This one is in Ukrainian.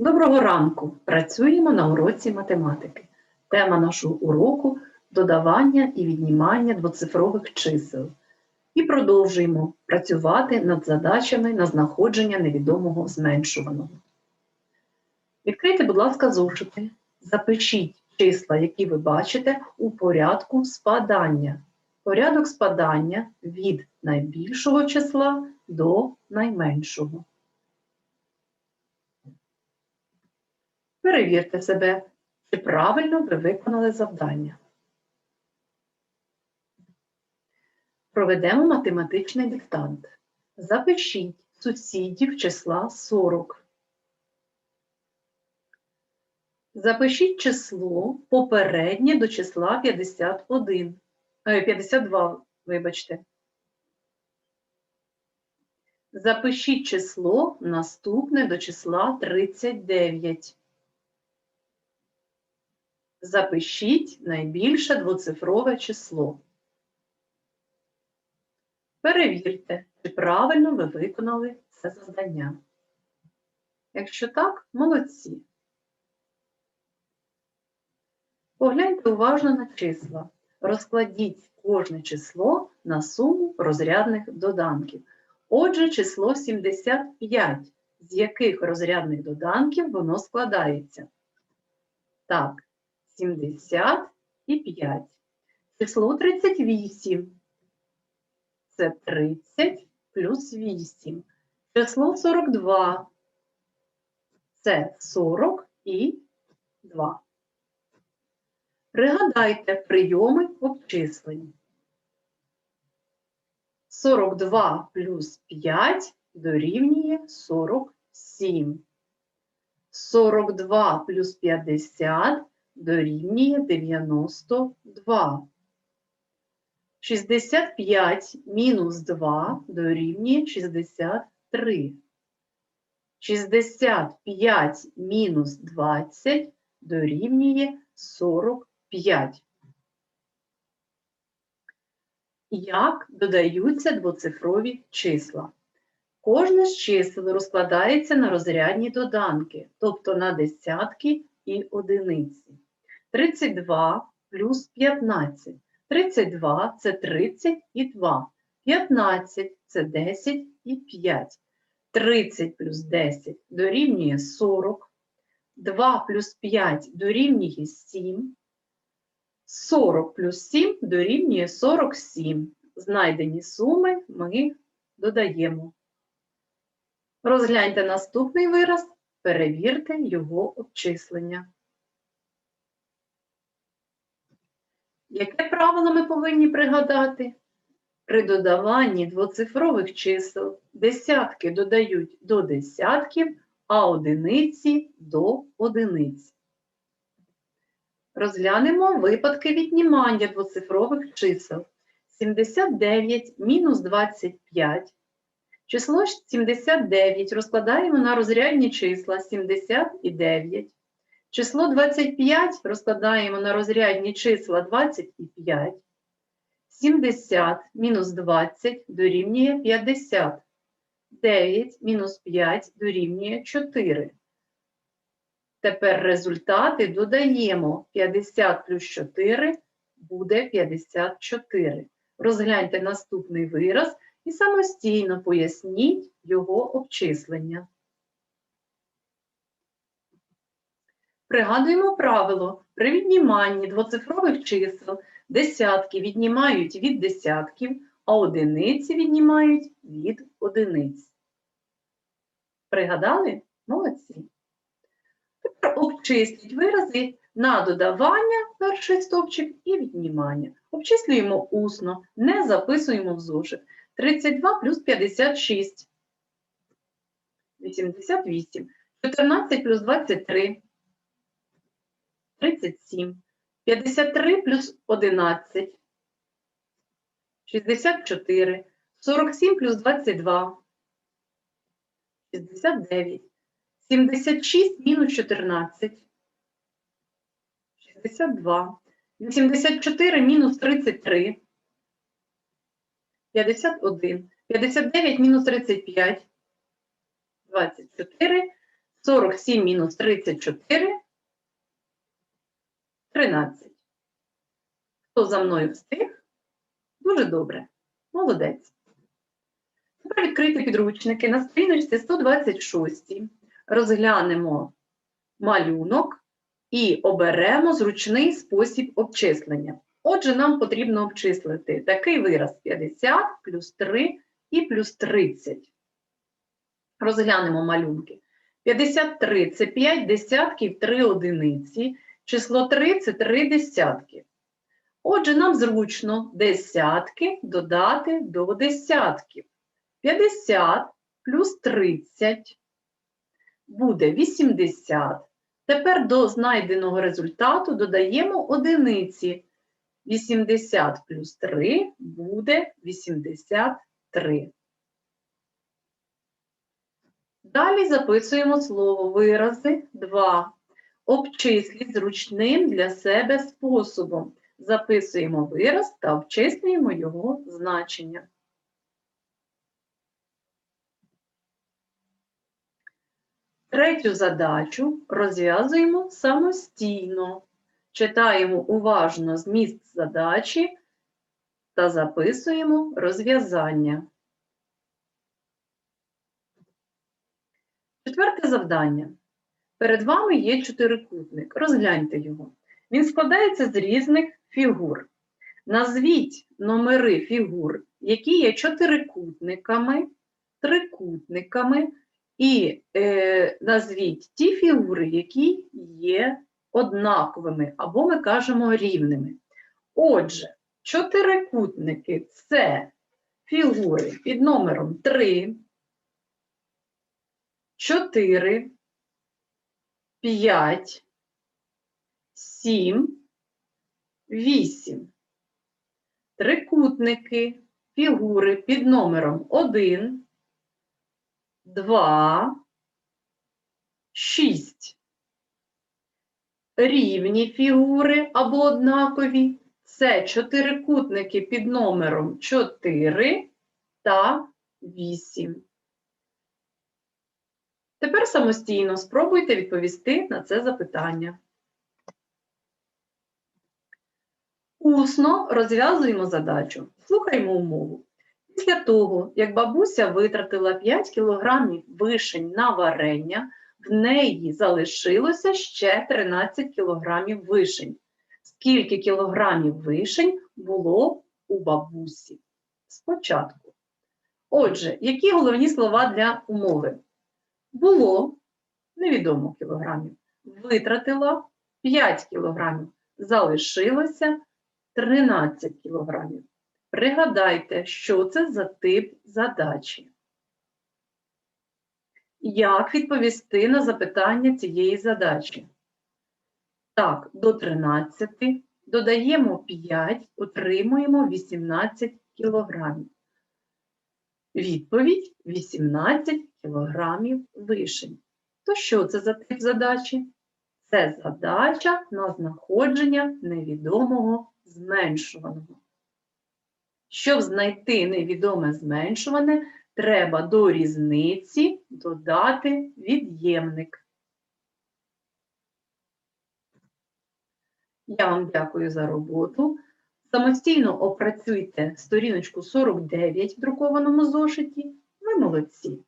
Доброго ранку! Працюємо на уроці математики. Тема нашого уроку додавання і віднімання двоцифрових чисел. І продовжуємо працювати над задачами на знаходження невідомого зменшуваного. Відкрийте, будь ласка, зошити. Запишіть числа, які ви бачите, у порядку спадання. Порядок спадання від найбільшого числа до найменшого. Перевірте себе, чи правильно ви виконали завдання. Проведемо математичний диктант. Запишіть сусідів числа 40. Запишіть число попереднє до числа 51. е, 52, вибачте. Запишіть число наступне до числа 39. Запишіть найбільше двоцифрове число. Перевірте, чи правильно ви виконали це завдання. Якщо так, молодці. Погляньте уважно на числа. Розкладіть кожне число на суму розрядних доданків. Отже, число 75, з яких розрядних доданків воно складається. Так, 70 і 5. Число 38. Це 30 плюс 8. Число 42. Це 40 і 2. Пригадайте прийоми обчислень. 42 плюс 5 дорівнює 47. 42 плюс 50 дорівнює 92. 65 мінус 2 дорівнює 63. 65 мінус 20 дорівнює 45. Як додаються двоцифрові числа? Кожне з чисел розкладається на розрядні доданки, тобто на десятки і одиниці. 32 плюс 15. 32 – це 30 і 2. 15 – це 10 і 5. 30 плюс 10 дорівнює 40. 2 плюс 5 дорівнює 7. 40 плюс 7 дорівнює 47. Знайдені суми ми додаємо. Розгляньте наступний вираз, перевірте його обчислення. Яке правило ми повинні пригадати? При додаванні двоцифрових чисел десятки додають до десятків, а одиниці до одиниць. Розглянемо випадки віднімання двоцифрових чисел. 79 мінус 25. Число 79 розкладаємо на розрядні числа 70 і 9. Число 25 розкладаємо на розрядні числа 25. 70 мінус 20 дорівнює 50. 9 мінус 5 дорівнює 4. Тепер результати додаємо 50 плюс 4 буде 54. Розгляньте наступний вираз і самостійно поясніть його обчислення. Пригадуємо правило. При відніманні двоцифрових чисел десятки віднімають від десятків, а одиниці віднімають від одиниць. Пригадали? Молодці. Тепер обчисліть вирази на додавання перший стовпчик і віднімання. Обчислюємо усно, не записуємо в зошит. 32 плюс 56. 88. 14 плюс 23. 37. 53 плюс 11. 64. 47 плюс 22. 69. 76 мінус 14. 62. 84 мінус 33. 51. 59 мінус 35. 24. 47 мінус 34 – 13. Хто за мною встиг? Дуже добре. Молодець. Тепер відкрити підручники. На сторіночці 126 розглянемо малюнок і оберемо зручний спосіб обчислення. Отже, нам потрібно обчислити такий вираз 50 плюс 3 і плюс 30. Розглянемо малюнки. 53 – це 5 десятків 3 одиниці, число 3 – це 3 десятки. Отже, нам зручно десятки додати до десятків. 50 плюс 30 буде 80. Тепер до знайденого результату додаємо одиниці. 80 плюс 3 буде 83. Далі записуємо слово вирази 2. Обчисліть зручним для себе способом. Записуємо вираз та обчислюємо його значення. Третю задачу розв'язуємо самостійно. Читаємо уважно зміст задачі та записуємо розв'язання. Четверте завдання. Перед вами є чотирикутник. Розгляньте його. Він складається з різних фігур. Назвіть номери фігур, які є чотирикутниками, трикутниками, і е, назвіть ті фігури, які є однаковими, або ми кажемо рівними. Отже, чотирикутники це фігури під номером 3, 4, 5, 7, 8. Трикутники, фігури під номером 1, 2, 6. Рівні фігури або однакові це чотирикутники під номером 4 та 8. Тепер самостійно спробуйте відповісти на це запитання. Усно розв'язуємо задачу. Слухаймо умову. Після того, як бабуся витратила 5 кілограмів вишень на варення, в неї залишилося ще 13 кілограмів вишень. Скільки кілограмів вишень було у бабусі? Спочатку. Отже, які головні слова для умови? Було невідомо кілограмів. Витратила 5 кілограмів. Залишилося 13 кілограмів. Пригадайте, що це за тип задачі. Як відповісти на запитання цієї задачі? Так, до 13 додаємо 5, отримуємо 18 кілограмів. Відповідь 18 кілограмів вишень. То що це за тип задачі? Це задача на знаходження невідомого зменшуваного. Щоб знайти невідоме зменшуване, треба до різниці додати від'ємник. Я вам дякую за роботу. Самостійно опрацюйте сторіночку 49 в друкованому зошиті. Ви молодці!